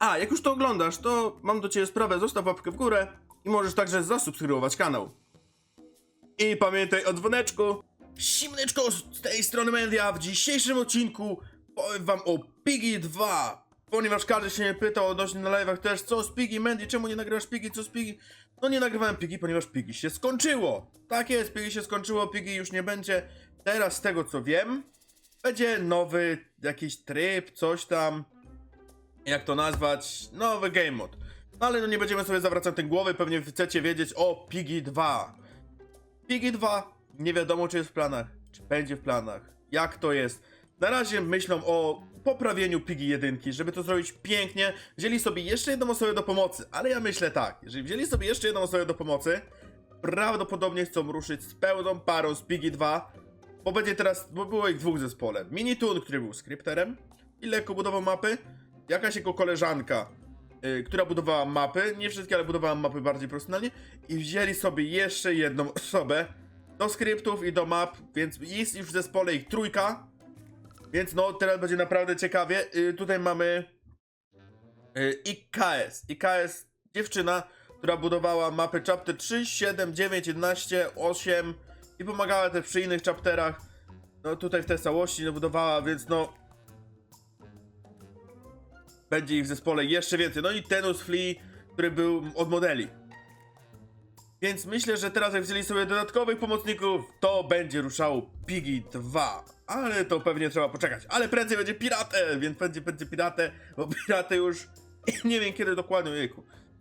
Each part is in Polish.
A, jak już to oglądasz, to mam do ciebie sprawę, zostaw łapkę w górę i możesz także zasubskrybować kanał. I pamiętaj o dzwoneczku. Simneczko z tej strony Mendia. W dzisiejszym odcinku powiem wam o Piggy 2. Ponieważ każdy się mnie pytał odnośnie na live'ach też, co z Piggy, Mandy, czemu nie nagrywasz Piggy, co z Piggy? No nie nagrywałem Piggy, ponieważ Piggy się skończyło. Tak jest, Piggy się skończyło, Piggy już nie będzie. Teraz z tego co wiem, będzie nowy jakiś tryb, coś tam. Jak to nazwać? Nowy game mod. No ale no nie będziemy sobie zawracać tej głowy, pewnie chcecie wiedzieć o Piggy 2. Piggy 2 nie wiadomo czy jest w planach, czy będzie w planach, jak to jest. Na razie myślą o poprawieniu Piggy 1, żeby to zrobić pięknie. Wzięli sobie jeszcze jedną osobę do pomocy, ale ja myślę tak, jeżeli wzięli sobie jeszcze jedną osobę do pomocy, prawdopodobnie chcą ruszyć z pełną parą z Piggy 2, bo będzie teraz, bo było ich dwóch zespole. Minitoon, który był skrypterem i lekko budował mapy, jakaś jego koleżanka, y, która budowała mapy, nie wszystkie, ale budowała mapy bardziej profesjonalnie i wzięli sobie jeszcze jedną osobę do skryptów i do map, więc jest już w zespole ich trójka, więc no teraz będzie naprawdę ciekawie. Y, tutaj mamy y, IKS. IKS dziewczyna, która budowała mapy chapter 3, 7, 9, 11, 8 i pomagała też przy innych chapterach. No tutaj w tej całości no, budowała, więc no będzie ich w zespole jeszcze więcej. No i Tenus Flea, który był od modeli. Więc myślę, że teraz jak wzięli sobie dodatkowych pomocników, to będzie ruszało Piggy 2. Ale to pewnie trzeba poczekać. Ale prędzej będzie Piratę, więc będzie, będzie Piratę, bo Piratę już nie wiem kiedy dokładnie. Nie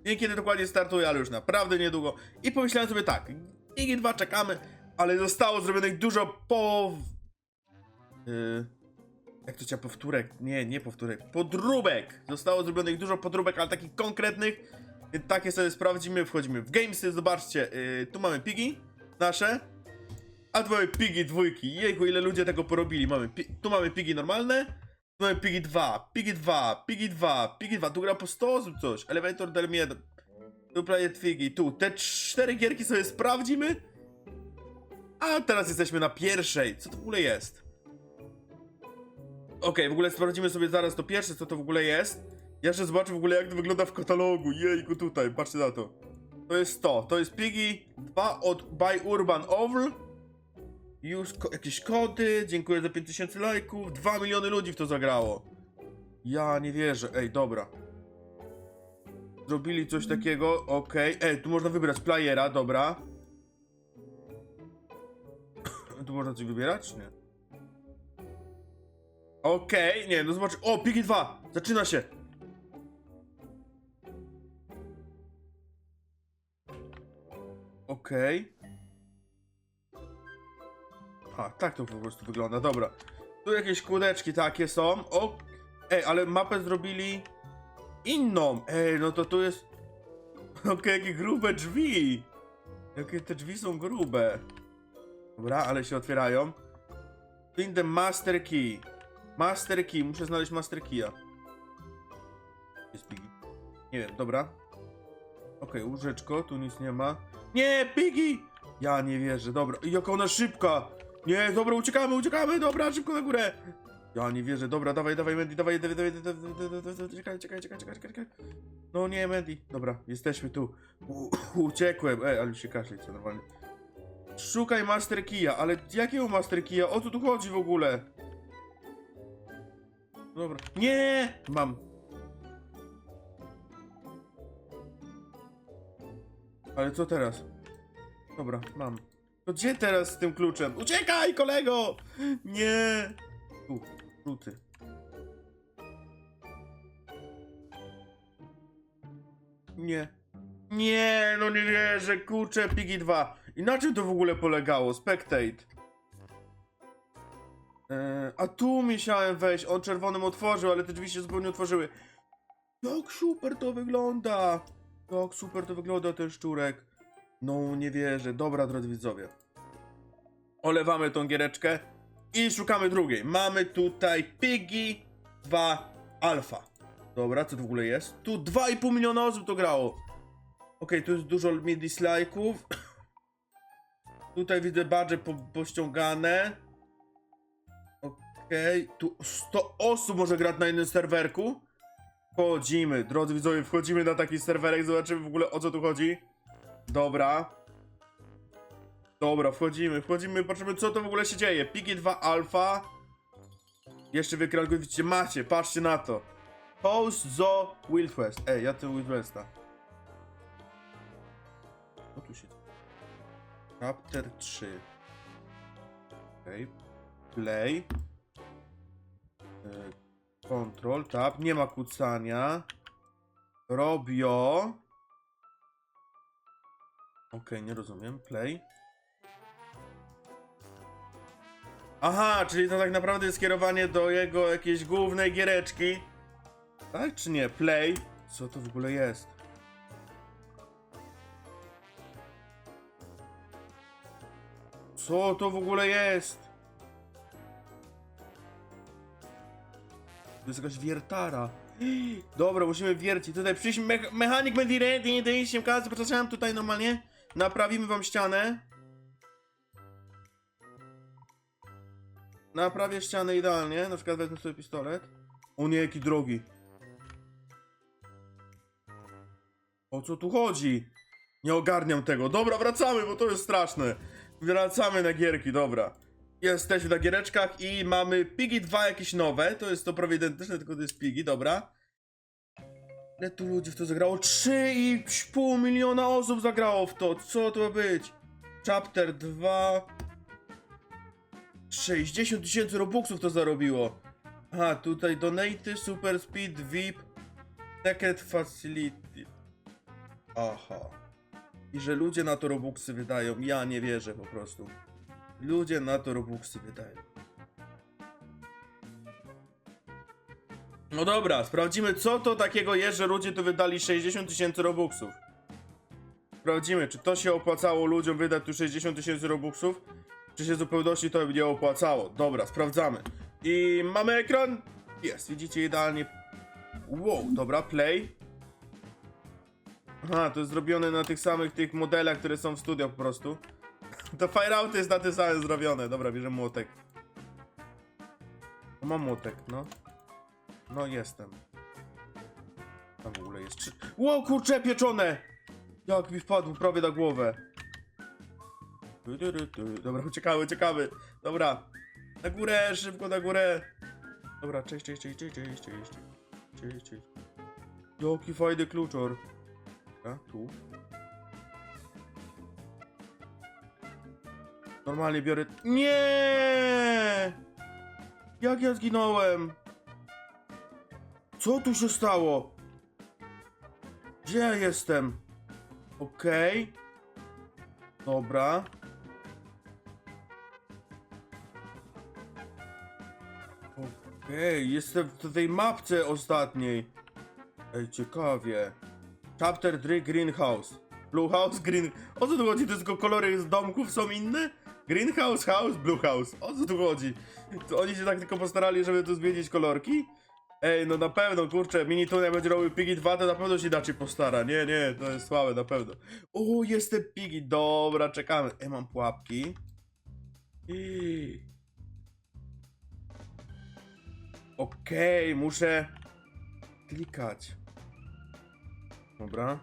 wiem kiedy dokładnie startuje, ale już naprawdę niedługo. I pomyślałem sobie tak, Piggy 2 czekamy, ale zostało zrobionych dużo po... Yy, jak to chciał powtórek? Nie, nie powtórek. Podróbek! Zostało zrobionych dużo podróbek, ale takich konkretnych. Więc takie sobie sprawdzimy. Wchodzimy w Gamesy. Zobaczcie, yy, tu mamy pigi nasze. A tu mamy pigi dwójki. Jejku, ile ludzie tego porobili. Mamy tu mamy pigi normalne. Tu mamy pigi 2, pigi 2, pigi 2, pigi 2. Tu gra po 100 osób coś. Elevator del Miedo. Tu Planet Figi. Tu te cztery gierki sobie sprawdzimy. A teraz jesteśmy na pierwszej. Co to w ogóle jest? Okej, w ogóle sprawdzimy sobie zaraz to pierwsze, co to w ogóle jest. Ja jeszcze zobaczę w ogóle, jak to wygląda w katalogu. Jejku, tutaj, patrzcie na to. To jest to. To jest Piggy 2 od By Urban Owl. Już ko jakieś kody. Dziękuję za 5000 lajków. 2 miliony ludzi w to zagrało. Ja nie wierzę. Ej, dobra. Zrobili coś takiego. Okej. Ej, tu można wybrać playera, dobra. tu można coś wybierać? Nie. Okej, nie, no zobacz. O, Piggy 2! Zaczyna się! Okej. A, tak to po prostu wygląda, dobra. Tu jakieś kółdeczki takie są. O, ej, ale mapę zrobili inną. Ej, no to tu jest... Okej, jakie grube drzwi. Jakie te drzwi są grube. Dobra, ale się otwierają. Find the master key. Master key, muszę znaleźć master key'a. Jest Piggy. Nie wiem, dobra. Okej, łóżeczko, tu nic nie ma. Nie, Piggy! Ja nie wierzę, dobra. Jaka ona szybka! Nie, dobra, uciekamy, uciekamy, dobra, szybko na górę! Ja nie wierzę, dobra, dawaj, dawaj, Mandy, dawaj, dawaj, dawaj, dawaj, dawaj, dawaj, czekaj, czekaj, czekaj, czekaj, czekaj. No nie, Mandy, dobra, jesteśmy tu. U, uciekłem, ej, ale się kaszleć, normalnie. Szukaj Master Key'a, ale jakiego Master Key'a? O co tu chodzi w ogóle? Dobra. Nie! Mam. Ale co teraz? Dobra, mam. To gdzie teraz z tym kluczem? Uciekaj, kolego! Nie! Tu, ruty. Nie. Nie, no nie wierzę, kurczę, Piggy 2. I na czym to w ogóle polegało? Spectate. Eee, a tu musiałem wejść, on czerwonym otworzył, ale te drzwi się zupełnie otworzyły. Jak super to wygląda! Jak super to wygląda ten szczurek. No nie wierzę. Dobra, drodzy widzowie. Olewamy tą giereczkę i szukamy drugiej. Mamy tutaj Piggy 2 Alpha. Dobra, co to w ogóle jest? Tu 2,5 miliona osób to grało. Okej, tu jest dużo mi dislike'ów. Tutaj widzę badże po, pościągane. Okej, tu 100 osób może grać na jednym serwerku. Wchodzimy, drodzy widzowie, wchodzimy na taki serwerek, zobaczymy w ogóle o co tu chodzi. Dobra. Dobra, wchodzimy, wchodzimy, patrzymy co to w ogóle się dzieje. Pigi 2 Alpha. Jeszcze wykrankuj, widzicie, macie, patrzcie na to. Host Zo Wild West. Ej, ja ten Wild Westa. Co tu się? Chapter 3. Okej. Play. E, Control, tab. Nie ma kucania. Robio. Okej, nie rozumiem. Play. Aha, czyli to tak naprawdę jest skierowanie do jego jakiejś głównej giereczki. Tak czy nie? Play. Co to w ogóle jest? Co to w ogóle jest? To jest jakaś wiertara. Dobra, musimy wiercić. Tutaj przyjść me mechanik będzie ready, daj się kasy, poczekam tutaj normalnie. Naprawimy wam ścianę. Naprawię ścianę idealnie. Na przykład wezmę sobie pistolet. O nie, jaki drogi. O co tu chodzi? Nie ogarniam tego. Dobra, wracamy, bo to jest straszne. Wracamy na gierki, dobra. Jesteśmy na giereczkach i mamy Pigi 2 jakieś nowe. To jest to prawie identyczne, tylko to jest Pigi, dobra. Ile tu ludzi w to zagrało? 3,5 miliona osób zagrało w to. Co to ma być? Chapter 2. 60 tysięcy robuxów to zarobiło. Aha, tutaj donaty, super speed, VIP, secret facility. Aha. I że ludzie na to robuxy wydają. Ja nie wierzę po prostu. Ludzie na to robuxy wydają. No dobra, sprawdzimy co to takiego jest, że ludzie tu wydali 60 tysięcy robuxów. Sprawdzimy, czy to się opłacało ludziom wydać tu 60 tysięcy robuxów, czy się zupełności to nie opłacało. Dobra, sprawdzamy. I mamy ekran. Jest, widzicie idealnie. Wow, dobra, play. Aha, to jest zrobione na tych samych tych modelach, które są w studio po prostu. To Fireout jest na tym samym zrobione. Dobra, bierzemy młotek. O, Mam młotek, no. No jestem. Tam w ogóle jest trzy... Ło, kurcze pieczone! Jak mi wpadł prawie na głowę. Dobra, uciekamy, uciekamy. Dobra. Na górę, szybko na górę. Dobra, cześć, cześć, cześć, cześć, cześć, cześć. Cześć, cześć. Jaki fajny kluczor. A, tu. Normalnie biorę... Nie! Jak ja zginąłem? Co tu się stało? Gdzie ja jestem? Okej. Dobra. Okej, jestem w tej mapce ostatniej. Ej, ciekawie. Chapter 3 Greenhouse. Blue House, Green... O co tu chodzi? Tylko kolory z domków są inne? Greenhouse, House, Blue House. O co tu chodzi? To oni się tak tylko postarali, żeby tu zmienić kolorki? Ej, no na pewno, kurczę, mini jak będzie robił Piggy 2, to na pewno się inaczej postara. Nie, nie, to jest słabe, na pewno. O, jestem Piggy, dobra, czekamy. Ej, mam pułapki. I... Okej, muszę klikać. Dobra.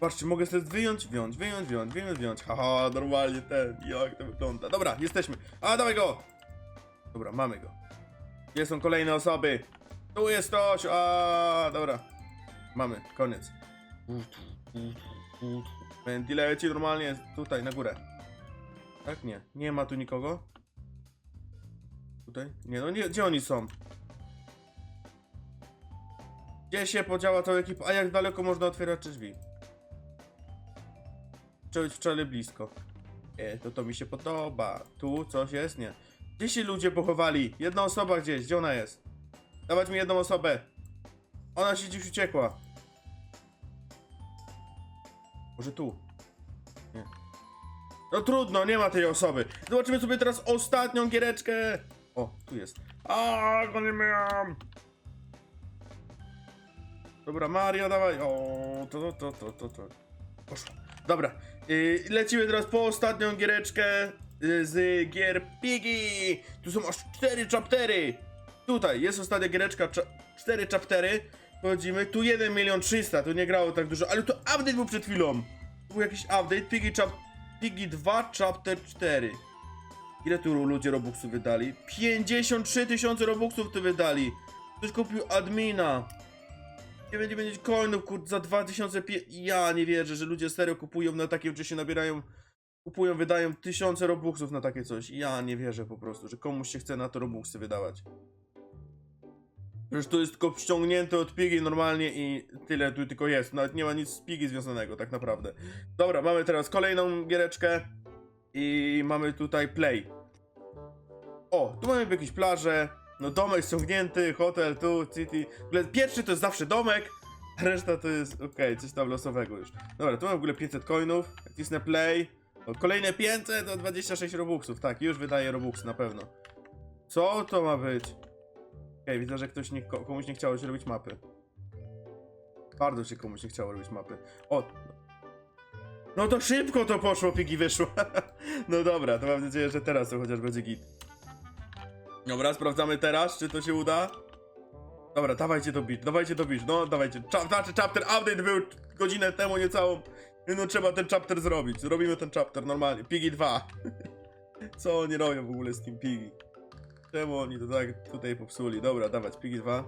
Patrzcie, mogę sobie wyjąć, wyjąć, wyjąć, wyjąć, wyjąć, wyjąć. Haha, normalnie ten, jak to wygląda. Dobra, jesteśmy. A, dawaj go! Dobra, mamy go. Gdzie są kolejne osoby? Tu jest ktoś, a dobra. Mamy, koniec. Mandy leci normalnie tutaj, na górę. Tak? Nie. Nie ma tu nikogo? Tutaj? Nie, no nie, gdzie oni są? Gdzie się podziała cała ekipa? A jak daleko można otwierać drzwi? Wczoraj blisko. Nie, to to mi się podoba. Tu coś jest? Nie. Gdzie się ludzie pochowali? Jedna osoba gdzieś, gdzie ona jest? Dawać mi jedną osobę. Ona się gdzieś uciekła. Może tu? Nie. No trudno, nie ma tej osoby. Zobaczymy sobie teraz ostatnią giereczkę. O, tu jest. A, go nie miałam. Dobra, Mario, dawaj. O, to, to, to, to, to. Poszło. Dobra, yy, lecimy teraz po ostatnią giereczkę yy, z gier Piggy. Tu są aż cztery chaptery. Tutaj jest ostatnia giereczka, cha cztery chaptery, wchodzimy, tu 1 milion 300, to nie grało tak dużo, ale to update był przed chwilą. To był jakiś update, Piggy, chap Piggy 2, chapter 4. Ile tu ludzie Robuxów wydali? 53 tysiące Robuxów tu wydali. Ktoś kupił admina. Nie będzie mieć coinów, kurde, za 2005. Ja nie wierzę, że ludzie serio kupują na takie, że się nabierają. Kupują, wydają tysiące Robuxów na takie coś. Ja nie wierzę po prostu, że komuś się chce na to Robuxy wydawać. Przecież to jest tylko ściągnięte od Pigi normalnie i tyle tu tylko jest. Nawet nie ma nic z Pigi związanego, tak naprawdę. Dobra, mamy teraz kolejną giereczkę. I mamy tutaj play. O, tu mamy jakieś plaże. No domek ściągnięty, hotel tu, city. Pierwszy to jest zawsze domek, a reszta to jest, okej, coś tam losowego już. Dobra, tu mamy w ogóle 500 coinów, nacisnę play. O, kolejne 500 to 26 robuxów, tak, już wydaje robux na pewno. Co to ma być? Okej, widzę, że ktoś nie, ko- komuś nie chciało się robić mapy. Bardzo się komuś nie chciało robić mapy. O! No to szybko to poszło, pigi wyszło. no dobra, to mam nadzieję, że teraz to chociaż będzie git. Dobra, sprawdzamy teraz, czy to się uda. Dobra, dawajcie to bić, dawajcie to bić, no dawajcie. Cha- Znaczy chapter update był godzinę temu niecałą. No trzeba ten chapter zrobić. Zrobimy ten chapter normalnie. Pigi 2. Co oni robią w ogóle z tym Pigi? Czemu oni to tak tutaj popsuli? Dobra, dawać Pigi 2.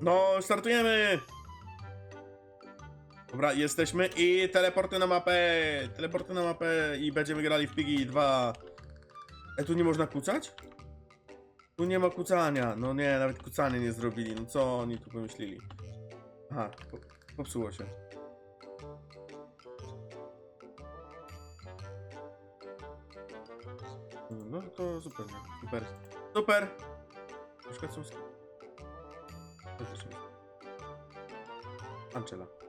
No, startujemy! Dobra, jesteśmy i teleporty na mapę! Teleporty na mapę i będziemy grali w Pigi 2. E, tu nie można kucać? Tu nie ma kucania. No nie, nawet kucania nie zrobili. No co oni tu pomyśleli? Aha, po, popsuło się. No to super, super. Super! Przykład są... Angela.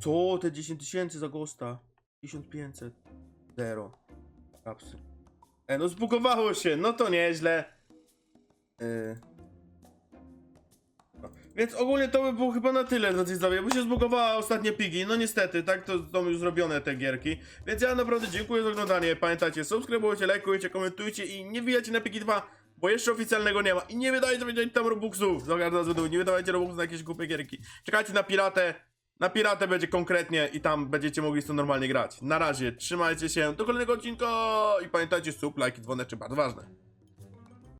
Co? Te 10 tysięcy za Ghosta? 1500. Zero. Kapsy. E, no zbugowało się, no to nieźle. Yy. No. Więc ogólnie to by było chyba na tyle na tej bo się zbugowała ostatnie pigi. No niestety, tak to są już zrobione te gierki. Więc ja naprawdę dziękuję za oglądanie. Pamiętajcie, subskrybujcie, lajkujcie, komentujcie i nie wbijajcie na pigi 2, bo jeszcze oficjalnego nie ma. I nie wydajcie będzie tam robuxów. Za każdym razem nie wydawajcie robuxów na jakieś głupie gierki. Czekajcie na piratę. Na piratę będzie konkretnie i tam będziecie mogli z tym normalnie grać. Na razie, trzymajcie się, do kolejnego odcinka i pamiętajcie, sub, like i dzwoneczek, bardzo ważne.